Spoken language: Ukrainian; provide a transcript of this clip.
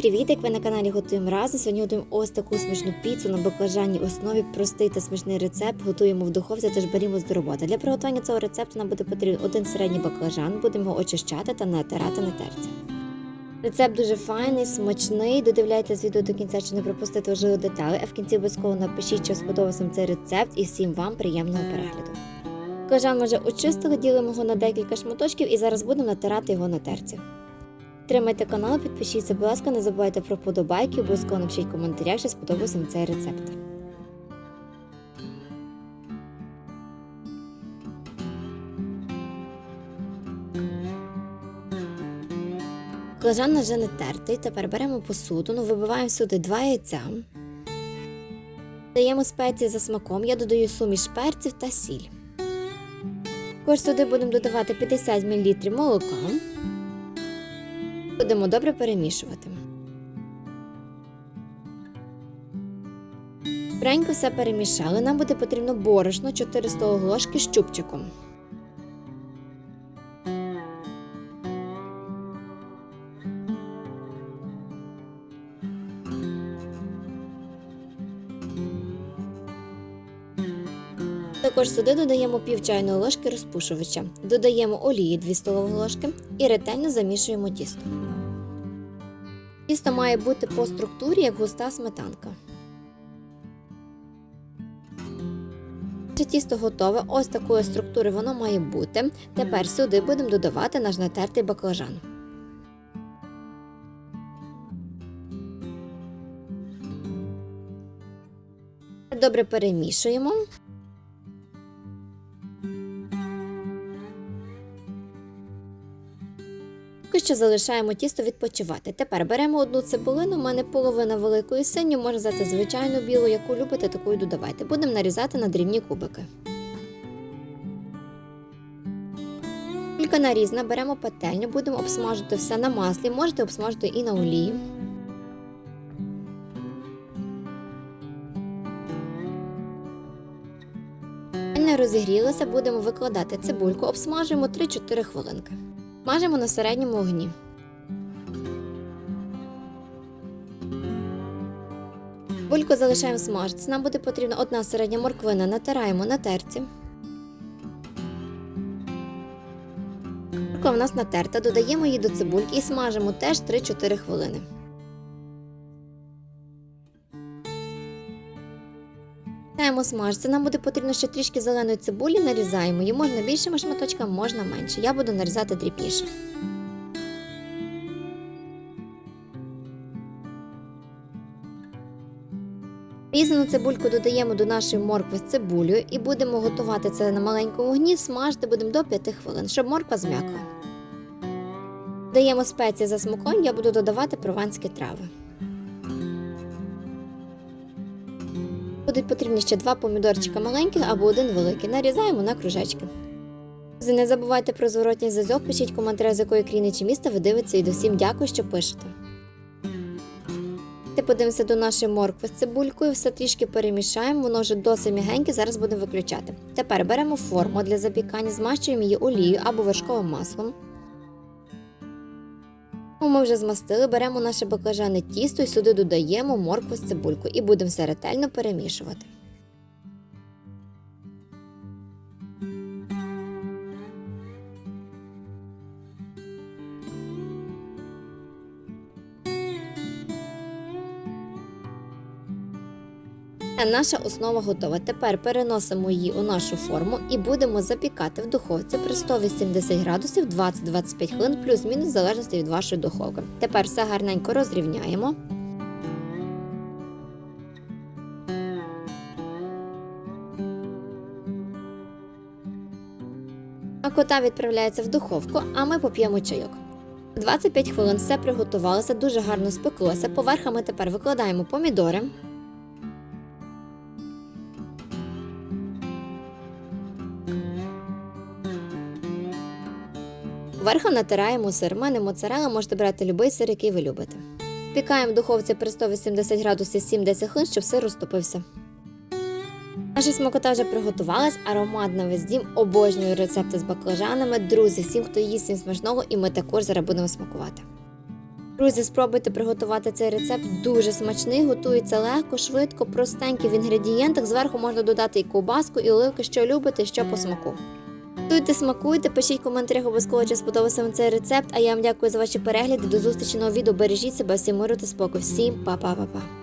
привіт! Ви на каналі Готуємо разом. Сьогодні готуємо ось таку смачну піцу на баклажанній основі. Простий та смачний рецепт. Готуємо в духовці, тож берімо до роботи. Для приготування цього рецепту нам буде потрібен один середній баклажан. Будемо його очищати та натирати на терці. Рецепт дуже файний, смачний. Додивляйтесь відео до кінця, щоб не пропустити важливі деталі. А в кінці обов'язково напишіть, що сподобався цей рецепт, і всім вам приємного перегляду. Баклажан вже очистили, ділимо його на декілька шматочків і зараз будемо натирати його на терці. Підтримайте канал, підпишіться, будь ласка, не забувайте про подобайки, обов'язково напишіть в коментарях, що сподобався вам цей рецепт. Баклажан вже не тертий. Тепер беремо посудину, вибиваємо сюди два яйця. Даємо спеції за смаком, я додаю суміш перців та сіль. Також сюди будемо додавати 50 мл молока. Будемо добре перемішувати. Бренько все перемішали. Нам буде потрібно борошно 4 столові ложки з чубчиком. Також сюди додаємо пів чайної ложки розпушувача, додаємо олії 2 столові ложки і ретельно замішуємо тісто. Тісто має бути по структурі як густа сметанка. Тісто готове, ось такої структури воно має бути. Тепер сюди будемо додавати наш натертий баклажан. Добре перемішуємо. Що залишаємо тісто відпочивати. Тепер беремо одну цибулину, у мене половина великої сині, можна взяти звичайну білу, яку любите, таку й додавайте. Будемо нарізати на дрібні кубики. Кілька нарізна, беремо пательню, будемо обсмажувати все на маслі, можете обсмажити і на олії. Не розігрілося, будемо викладати цибульку, обсмажуємо 3-4 хвилинки. Смажимо на середньому огні. Бульку залишаємо смажитися. Нам буде потрібна одна середня морквина, натираємо на терці. Морква в нас натерта, додаємо її до цибульки і смажимо теж 3-4 хвилини. Даємо смажитися. Нам буде потрібно ще трішки зеленої цибулі, нарізаємо її. Можна більшими шматочками, можна менше. Я буду нарізати дрібніше. Різану цибульку додаємо до нашої моркви з цибулею і будемо готувати це на маленькому вогні, смажити будемо до 5 хвилин, щоб морква зм'якла. Даємо спеції за смаком, я буду додавати прованські трави. Будуть потрібні ще два помідорчика маленьких або один великий. Нарізаємо на кружечки. Не забувайте про зворотній зв'язок, пишіть коментарі, з якої країни чи міста ви дивитеся і усім дякую, що пишете. Ти подивимося до нашої моркви з цибулькою, все трішки перемішаємо, воно вже досить м'ягеньке, зараз будемо виключати. Тепер беремо форму для запікання, змащуємо її олією або вершковим маслом. Ми вже змастили, беремо наше баклажане тісто і сюди додаємо моркву з цибулькою і будемо все ретельно перемішувати. Наша основа готова. Тепер переносимо її у нашу форму і будемо запікати в духовці при 180 градусів 20-25 хвилин, плюс-мінус в залежності від вашої духовки. Тепер все гарненько розрівняємо. Кота відправляється в духовку, а ми поп'ємо чайок. 25 хвилин все приготувалося, дуже гарно спеклося. Поверха ми тепер викладаємо помідори. Верхом натираємо сир. Мене моцарела, можете брати будь-який сир, який ви любите. Пікаємо в духовці при 180 градусів 7-10 хвилин, щоб сир розтопився. Наша смакота вже приготувалась, аромат на весь дім, обожнюю рецепти з баклажанами. Друзі, всім, хто їсть всім смачного, і ми також зараз будемо смакувати. Друзі, спробуйте приготувати цей рецепт дуже смачний, готується легко, швидко, простенький в інгредієнтах. Зверху можна додати і ковбаску, і оливки, що любите, що по смаку. Готуйте, смакуйте, пишіть в коментарях обов'язково, чи сподобався вам цей рецепт. А я вам дякую за ваші перегляди. До зустрічі нового відео. Бережіть себе, всім миру та спокою. Всім па-па-па-па.